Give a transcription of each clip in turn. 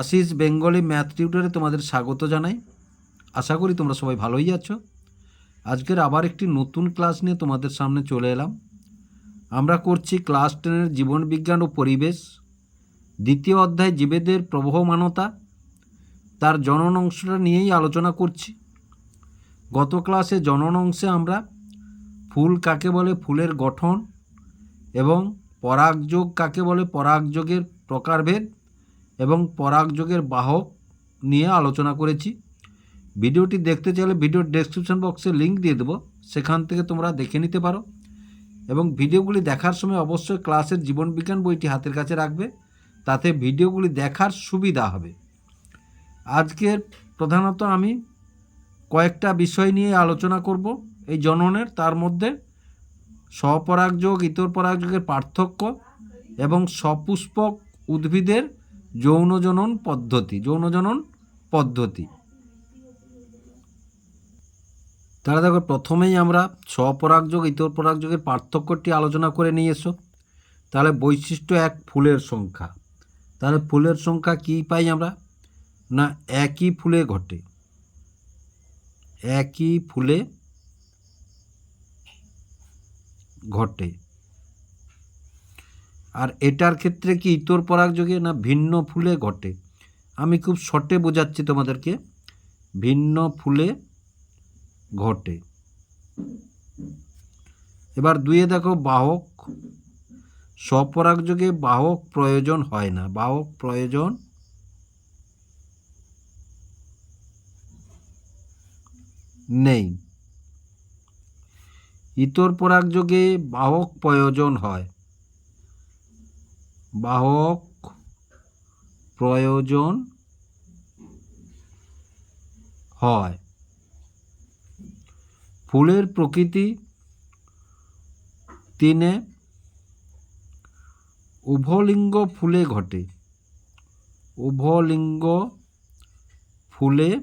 Ashis Bengali math টিউটারে তোমাদের স্বাগত জানাই। আশা করি তোমরা সবাই ভালোই আছো। আজকের আবার একটি নতুন ক্লাস নিয়ে তোমাদের সামনে চলে এলাম। আমরা করছি ক্লাস টেনের জীবনবিজ্ঞান ও পরিবেশ। দ্বিতীয় অধ্যায়, জীবেদের প্রবহমানতা। তার জনন অংশটা নিয়েই আলোচনা করছি। গত ক্লাসে জনন অংশে আমরা ফুল কাকে বলে? ফুলের গঠন এবং পরাগযোগ কাকে বলে? পরাগযোগের প্রকারভেদ এবং পরাগযোগের বাহক নিয়ে আলোচনা করেছি। ভিডিওটি দেখতে চাইলে ভিডিওর ডেসক্রিপশন বক্সে লিংক দিয়ে দেবো। সেখান থেকে তোমরা দেখে নিতে পারো। এবং ভিডিওগুলি দেখার সময় অবশ্যই ক্লাসের জীবনবিজ্ঞান বইটি হাতের কাছে রাখবে। তাতে ভিডিওগুলি দেখার সুবিধা হবে। আজকের প্রধানত আমি কয়েকটা বিষয় নিয়ে আলোচনা করব। এই জননের, তার মধ্যে স্বপরাগযোগ ইতর পরাগযোগের পার্থক্য এবং সপুষ্পক উদ্ভিদের যৌনজনন পদ্ধতি যৌনজনন পদ্ধতি। তাহলে দেখো, প্রথমেই আমরা স্বপরাগযোগ ইতর পরাগযোগের পার্থক্যটি আলোচনা করে নিয়ে এসো। তাহলে বৈশিষ্ট্য এক, ফুলের সংখ্যা। তাহলে ফুলের সংখ্যা কী পাই আমরা? না, একই ফুলে ঘটে। একই ফুলে ঘটে। আর এটার ক্ষেত্রে কি ইতর পরাগ পরাগযোগে না ভিন্ন ফুলে ঘটে? আমি খুব শর্টে বোঝাচ্ছি তোমাদেরকে। ভিন্ন ফুলে ঘটে। এবার দুয়ে দেখো, বাহক স্বপরাগ স্বপরাগযোগে বাহক প্রয়োজন হয় না। বাহক প্রয়োজন নেই। ইতর পরাগ পরাগযোগে বাহক প্রয়োজন হয়। বাহক প্রয়োজন হয়। ফুলের প্রকৃতি তিনে উভলিঙ্গ ফুলে ঘটে। উভলিঙ্গ ফুলে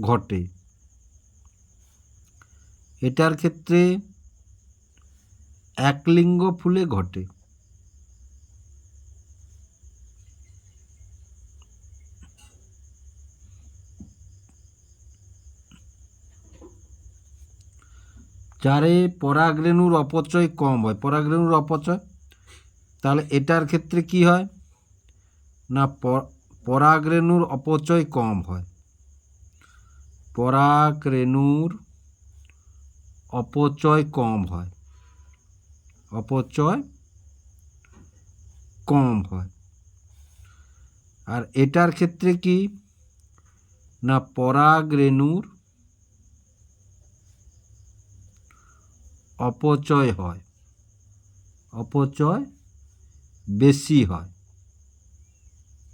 ঘটে। এটার ক্ষেত্রে একলিঙ্গ ফুলে ঘটে। চারে পরাগরেণুর অপচয় কম হয়, পরাগরেণুর অপচয়, তাহলে এটার ক্ষেত্রে কি হয়? না পরাগরেণুর অপচয় কম হয়। পরাগরেণুর অপচয় কম হয়। অপচয় কম হয়। আর এটার ক্ষেত্রে কি? না, পরাগরেণুর অপচয় হয়। অপচয় বেশি হয়।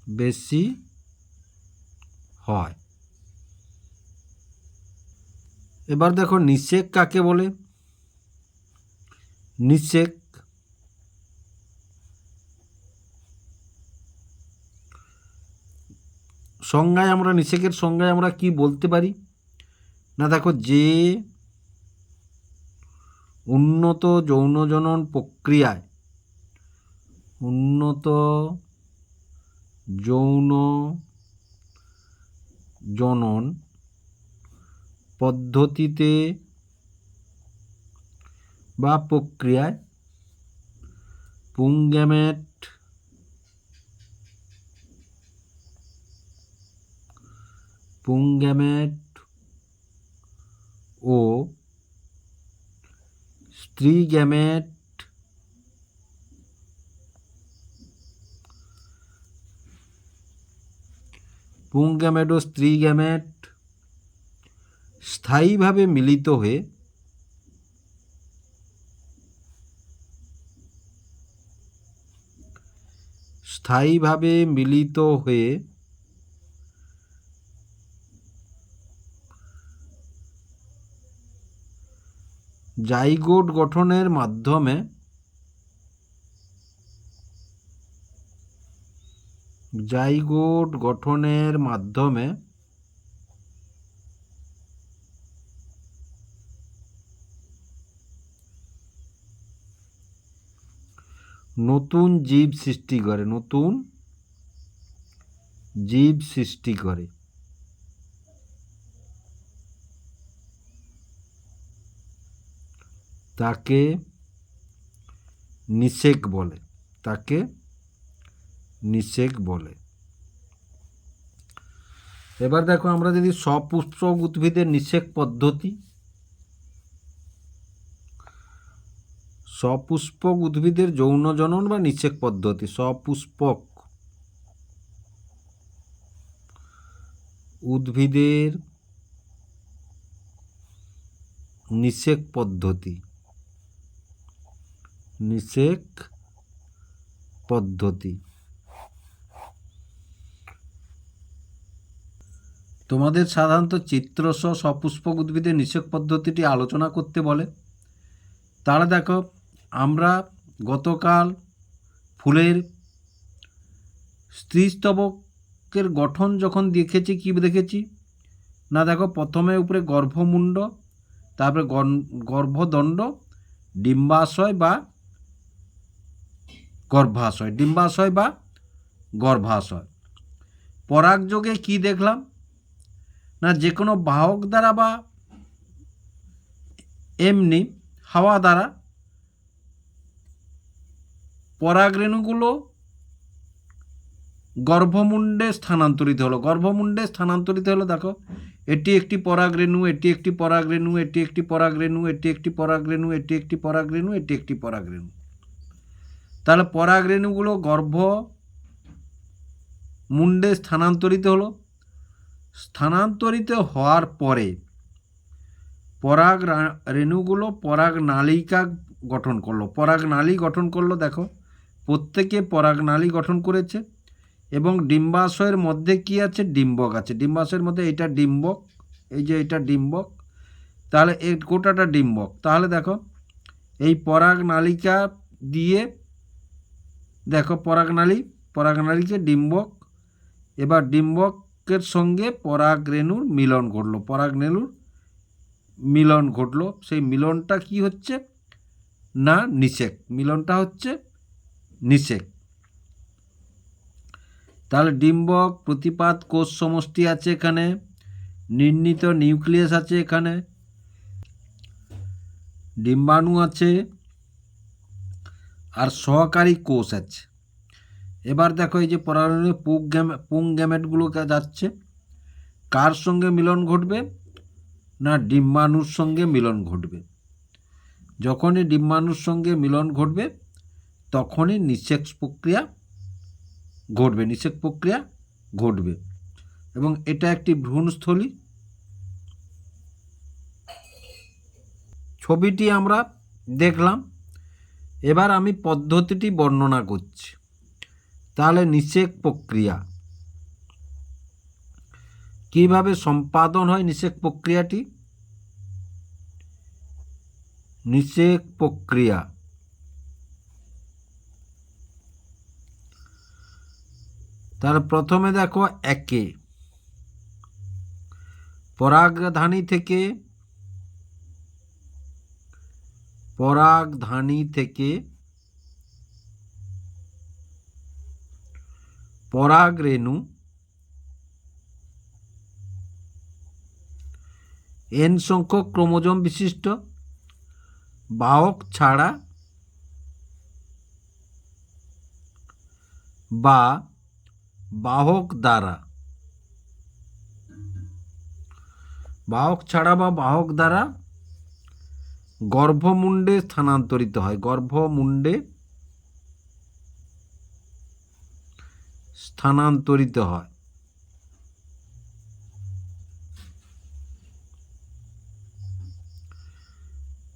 বেশি হয়। এবার দেখো নিষেক কাকে বলে? নিষেক সংজ্ঞায় আমরা, নিষেকের সংজ্ঞায় আমরা কি বলতে পারি? না দেখো, যে উন্নত যৌনজনন প্রক্রিয়ায় উন্নত যৌন জনন পদ্ধতিতে বা প্রক্রিয়ায় পুংগ্যামেট পুংগ্যামেট ও স্ত্রী গ্যামেট। পুংগ্যামেট ও স্ত্রী গ্যামেট স্থায়ীভাবে মিলিত হয়ে স্থায়ীভাবে মিলিত হয়ে জাইগোট গঠনের মাধ্যমে জাইগোট গঠনের মাধ্যমে নতুন জীব সৃষ্টি করে নতুন জীব সৃষ্টি করে। তাকে নিষেক বলে, তাকে নিষেক বলে। এবার দেখো আমরা যদি সপুষ্পক উদ্ভিদের নিষেক পদ্ধতি, সপুষ্পক উদ্ভিদের যৌন জনন বা নিষেক পদ্ধতি, সপুষ্পক উদ্ভিদের নিষেক পদ্ধতি। নিষেক পদ্ধতি। তোমাদের সাধারণত চিত্রসহ সপুষ্পক উদ্ভিদের নিষেক পদ্ধতিটি আলোচনা করতে বলে। তাহলে দেখো, আমরা গতকাল ফুলের স্ত্রীস্তবকের গঠন যখন দেখেছি, কি দেখেছি? না দেখো, প্রথমে উপরে গর্ভমুণ্ড, তারপরে গর্ভদণ্ড, ডিম্বাশয় বা গর্ভাশয়, ডিম্বাশয় বা গর্ভাশয়। পরাগযোগে কি দেখলাম? না যে কোনো বাহক দ্বারা বা এমনি হাওয়া দ্বারা পরাগরেণুগুলো গর্ভমুণ্ডে স্থানান্তরিত হলো। গর্ভমুণ্ডে স্থানান্তরিত হলো, দেখো, এটি একটি পরাগরেণু এটি একটি পরাগরেণু এটি একটি পরাগরেণু এটি একটি পরাগরেণু এটি একটি পরাগরেণু এটি একটি পরাগরেণু তাহলে পরাগরেণুগুলো গর্ভ মুণ্ডে স্থানান্তরিত হলো। স্থানান্তরিত হওয়ার পরে পরাগ রেণুগুলো পরাগ নালিকা গঠন করল। পরাগ নালী গঠন করল, দেখো। প্রত্যেকে পরাগ নালী গঠন করেছে এবং ডিম্বাশয়ের মধ্যে কি আছে? ডিম্বক আছে। ডিম্বাশয়ের মধ্যে এটা ডিম্বক, এই যে এটা ডিম্বক, তাহলে এই গোটাটা ডিম্বক। তাহলে দেখো, এই পরাগ নালিকা দিয়ে দেখো পরাগনালী পরাগনালীকে ডিম্বক, এবার ডিম্বকের সঙ্গে পরাগরেণুর মিলন ঘটলো। পরাগরেণুর মিলন ঘটলো। সেই মিলনটা কি হচ্ছে? না নিষেক মিলনটা হচ্ছে নিষেক তাহলে ডিম্বক প্রতিপাত কোষ সমষ্টি আছে এখানে, নির্ণীত নিউক্লিয়াস আছে এখানে, ডিম্বাণু আছে আর সহকারী কোষ আছে। এবার দেখো এই যে পরাণু পুং গ্যামে পুং গ্যামেটগুলো যাচ্ছে? কার সঙ্গে মিলন ঘটবে না ডিম্বাণুর সঙ্গে মিলন ঘটবে? যখনই ডিম্বাণুর সঙ্গে মিলন ঘটবে, তখনই নিষেক প্রক্রিয়া ঘটবে, নিষেক প্রক্রিয়া ঘটবে। এবং এটা একটি ভ্রূণস্থলী। ছবিটি আমরা দেখলাম। এবার আমি পদ্ধতিটি বর্ণনা করছি। তাহলে নিষেক প্রক্রিয়া। কীভাবে সম্পাদন হয় নিষেক প্রক্রিয়াটি? নিষেক প্রক্রিয়া। তাহলে প্রথমে দেখো একে। পরাগধানী থেকে পরাগধানী থেকে পরাগ রেণু এন সংখ্যক ক্রোমোজোম বিশিষ্ট, বাহক ছাড়া বা বাহক দ্বারা। বাহক ছাড়া বা বাহক দ্বারা গর্ভমুণ্ডে স্থানান্তরিত হয়। গর্ভমুণ্ডে স্থানান্তরিত হয়।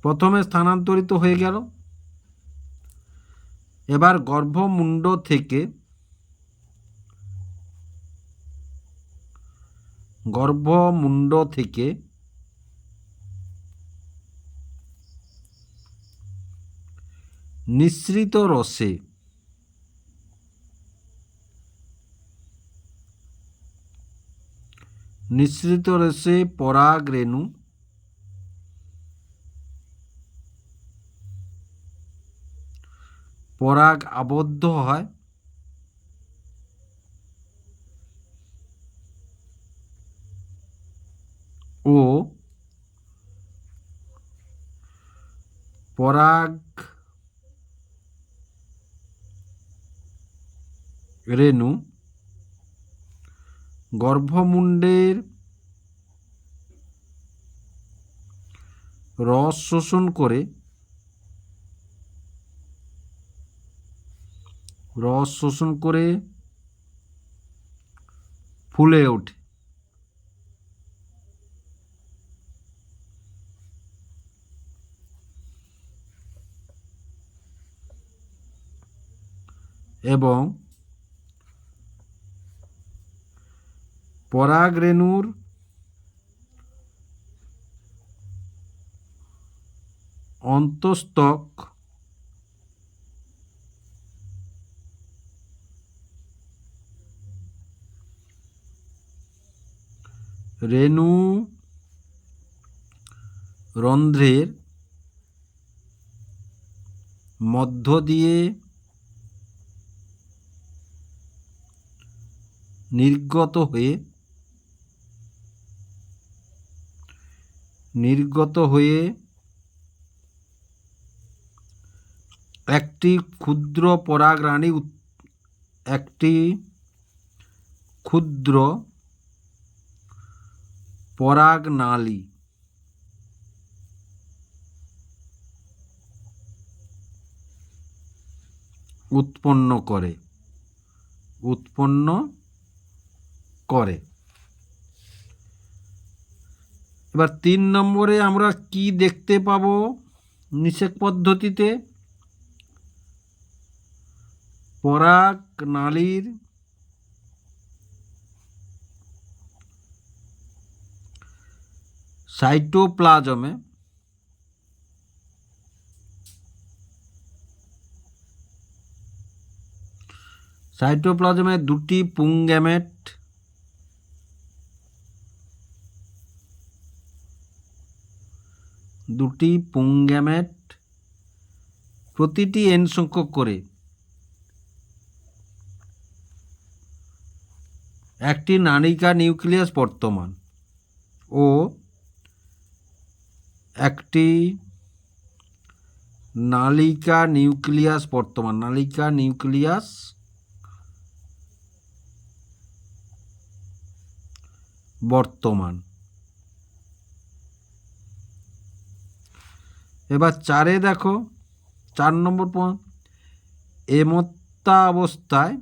প্রথমে স্থানান্তরিত হয়ে গেল। এবার গর্ভমুণ্ড থেকে গর্ভমুণ্ড থেকে নিঃসৃত রসে। নিঃসৃত রসে পরাগ রেণু পরাগ আবদ্ধ হয়। ও পরাগ রেণু গর্ভমুণ্ডের রস শোষণ করে রস শোষণ করে ফুলে ওঠে। এবং পরাগ রেণুর অন্তস্তক রেণু রন্ধ্রের মধ্য দিয়ে নির্গত হয়ে নির্গত হয়ে একটি ক্ষুদ্র পরাগরাণী একটি ক্ষুদ্র পরাগনালী। উৎপন্ন করে। উৎপন্ন করে। এবার তিন নম্বরে আমরা কি দেখতে পাবো নিষেক পদ্ধতিতে? পরাগ নালীর সাইটোপ্লাজমে সাইটোপ্লাজমে দুটি পুংগ্যামেট দুটি পুংগ্যামেট প্রতিটি এন সংখ্যক করে। একটি নালিকা নিউক্লিয়াস বর্তমান ও একটি নালিকা নিউক্লিয়াস বর্তমান। নালিকা নিউক্লিয়াস বর্তমান। এবার চারে দেখো চার নম্বর পয়েন্ট এমত্তা অবস্থায়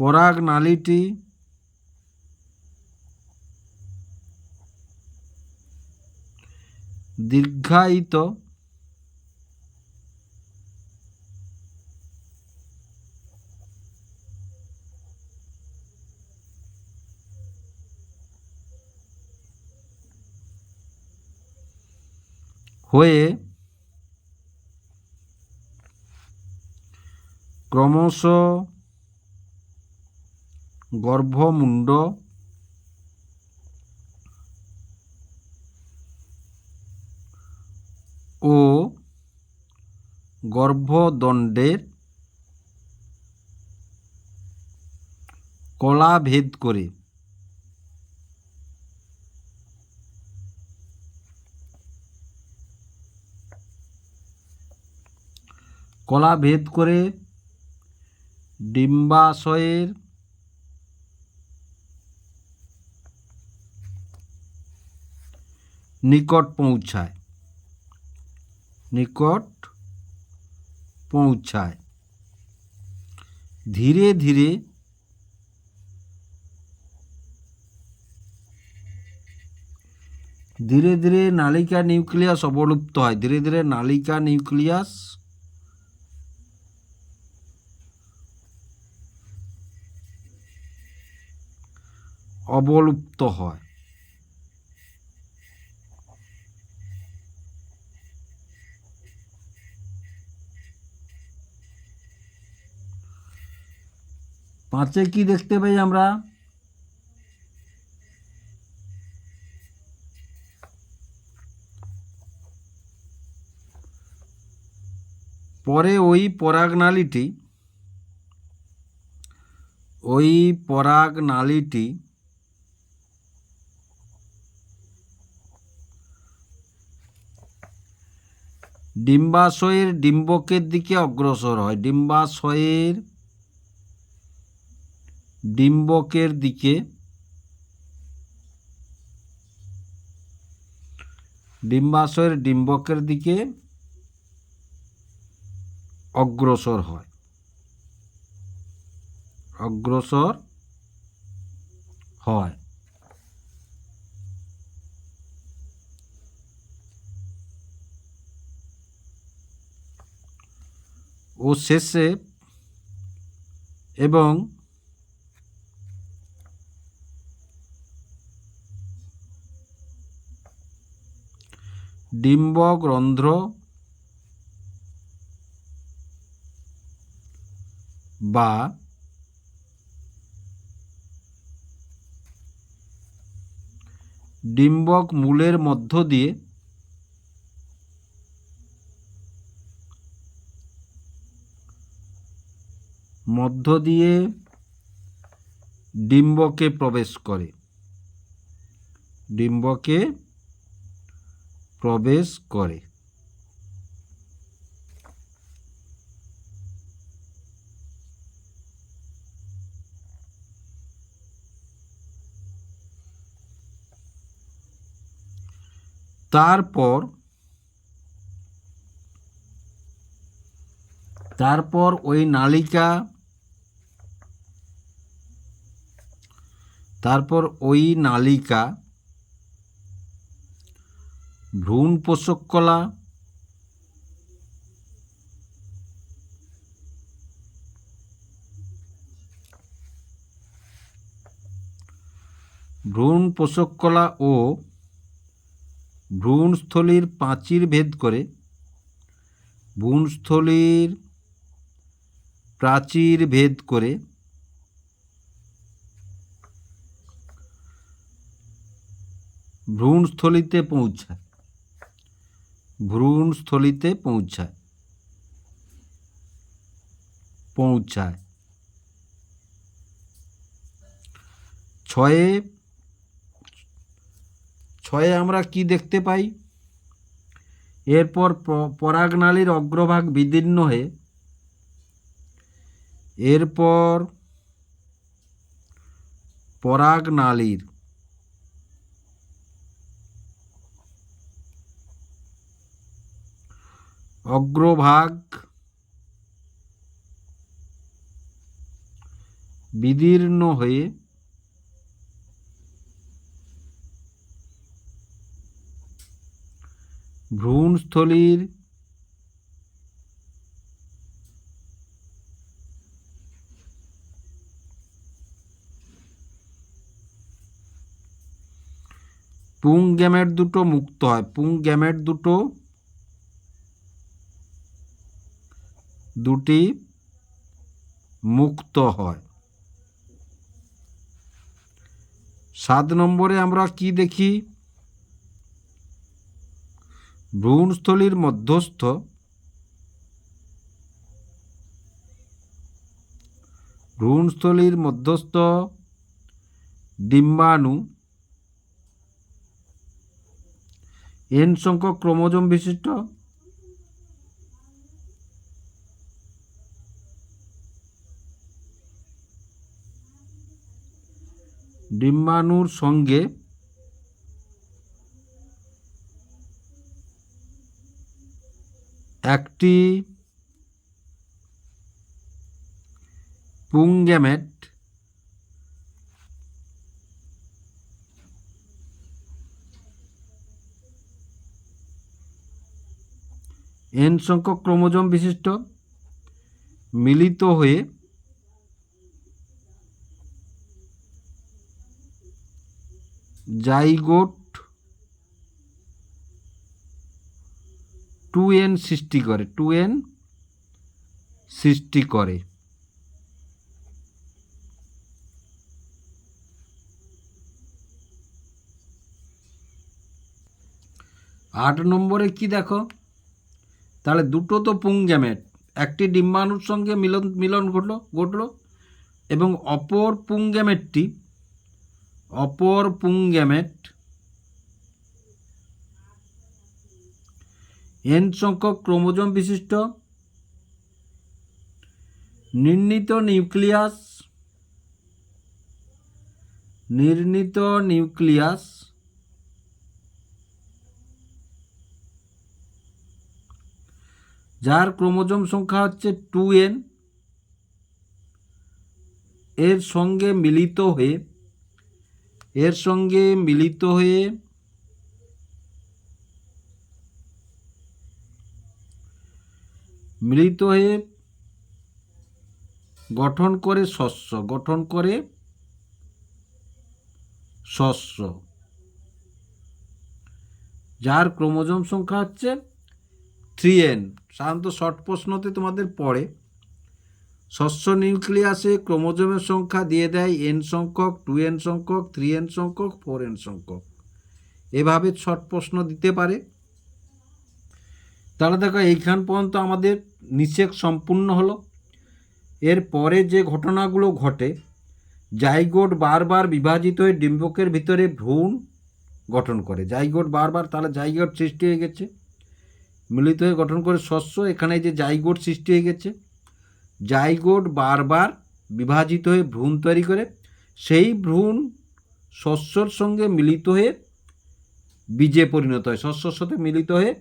পরাগ নালীটি দীর্ঘায়িত হয়ে ক্রমশ গর্ভমুণ্ড ও গর্ভদণ্ডের কলা ভেদ করে। কলা ভেদ করে ডিম্বাশয়ের নিকট পৌঁছায়। নিকট পৌঁছায়। ধীরে ধীরে ধীরে ধীরে নালিকা নিউক্লিয়াস অবলুপ্ত হয়। ধীরে ধীরে নালিকা নিউক্লিয়াস অবলুপ্ত হয়। পাঁচে কি দেখতে পাই আমরা? পরে ওই পরাগনালীটি ওই পরাগ ডিম্বাশয়ের ডিম্বকের দিকে অগ্রসর হয়। ডিম্বাশয়ের ডিম্বকের দিকে ডিম্বাশয়ের ডিম্বকের দিকে অগ্রসর হয়। অগ্রসর হয়। ও শেষে এবং ডিম্বক রন্ধ্র বা ডিম্বক মূলের মধ্য দিয়ে মধ্য দিয়ে ডিম্বকে প্রবেশ করে। ডিম্বকে প্রবেশ করে। তারপর তারপর ওই নালিকা তারপর ওই নালিকা, ভ্রূণ পোষক কলা, ভ্রূণ পোষক কলা ও ভ্রূণস্থলীর প্রাচীর ভেদ করে ভ্রূণস্থলীর প্রাচীর ভেদ করে ভ্রূণস্থলীতে পৌঁছায়। ভ্রূণস্থলীতে পৌঁছায়। পৌঁছায়। ছয়ে ছয়ে আমরা কি দেখতে পাই? এরপর পরাগনালীর অগ্রভাগ বিদীর্ণ হয়ে, এরপর পরাগনালীর অগ্রভাগ বিদীর্ণ হয়ে ভ্রূণস্থলীর পুং গ্যামেট দুটো মুক্ত হয়। পুং গ্যামেট দুটো দুটি মুক্ত হয়। সাত নম্বরে আমরা কি দেখি? ভ্রূণস্থলীর মধ্যস্থ। ভ্রূণস্থলীর মধ্যস্থ ডিম্বাণু। এন সংখ্যক ক্রোমোজোম বিশিষ্ট। ডিম্বাণুর সঙ্গে একটি পুংগ্যামেট এন সংখ্যক ক্রোমোজোম বিশিষ্ট মিলিত হয়ে জাইগোট টু এন সৃষ্টি করে, টু এন সৃষ্টি করে। আট নম্বরে কি দেখো? তাহলে দুটো তো পুং গ্যামেট একটি ডিম্বাণুর সঙ্গে মিলন মিলন ঘটলো ঘটলো, এবং অপর পুংগ্যামেটটি অপর পুংগ্যামেট এন সংখ্যক ক্রোমোজোম বিশিষ্ট, নির্ণীত নিউক্লিয়াস নির্ণীত নিউক্লিয়াস, যার ক্রোমোজোম সংখ্যা হচ্ছে টু এন, এর সঙ্গে মিলিত হয়ে এর সঙ্গে মিলিত হয়ে মিলিত হয়ে গঠন করে শস্য, গঠন করে শস্য। যার ক্রোমোজোম সংখ্যা হচ্ছে থ্রি এন সাধারণত শর্ট প্রশ্নতে তোমাদের পড়ে। শস্য নিউক্লিয়াসে ক্রোমোজোমের সংখ্যা দিয়ে দেয় এন সংখ্যক টু এন সংখ্যক থ্রি এন সংখ্যক ফোর এন সংখ্যক। এভাবে শর্ট প্রশ্ন দিতে পারে। তাহলে দেখো, এইখান পর্যন্ত আমাদের নিষেক সম্পূর্ণ হলো। এর পরে যে ঘটনাগুলো ঘটে, জাইগোট বারবার বিভাজিত হয়ে ডিম্বকের ভিতরে ভ্রূণ গঠন করে। জাইগোট বারবার তাহলে জাইগোট সৃষ্টি হয়ে গেছে, মিলিত হয়ে গঠন করে শস্য এখানে যে জাইগোট সৃষ্টি হয়ে গেছে জাইগোট বারবার বিভাজিত হয়ে ভ্রূণ তৈরি করে, সেই ভ্রূণ শস্যর সঙ্গে মিলিত হয়ে বীজে পরিণত হয়। শস্যর সাথে মিলিত হয়ে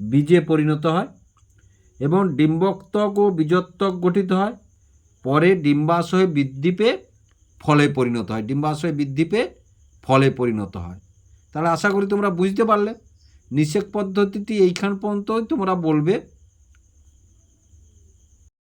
বীজে পরিণত হয় এবং ডিম্বকত্বক ও বীজত্বক গঠিত হয়। পরে ডিম্বাশয়ে বৃদ্ধি পেয়ে ফলে পরিণত হয়। ডিম্বাশয়ে বৃদ্ধি পেয়ে ফলে পরিণত হয়। তাহলে আশা করি তোমরা বুঝতে পারলে। নিষেক পদ্ধতিটি এইখান পর্যন্তই তোমরা বলবে।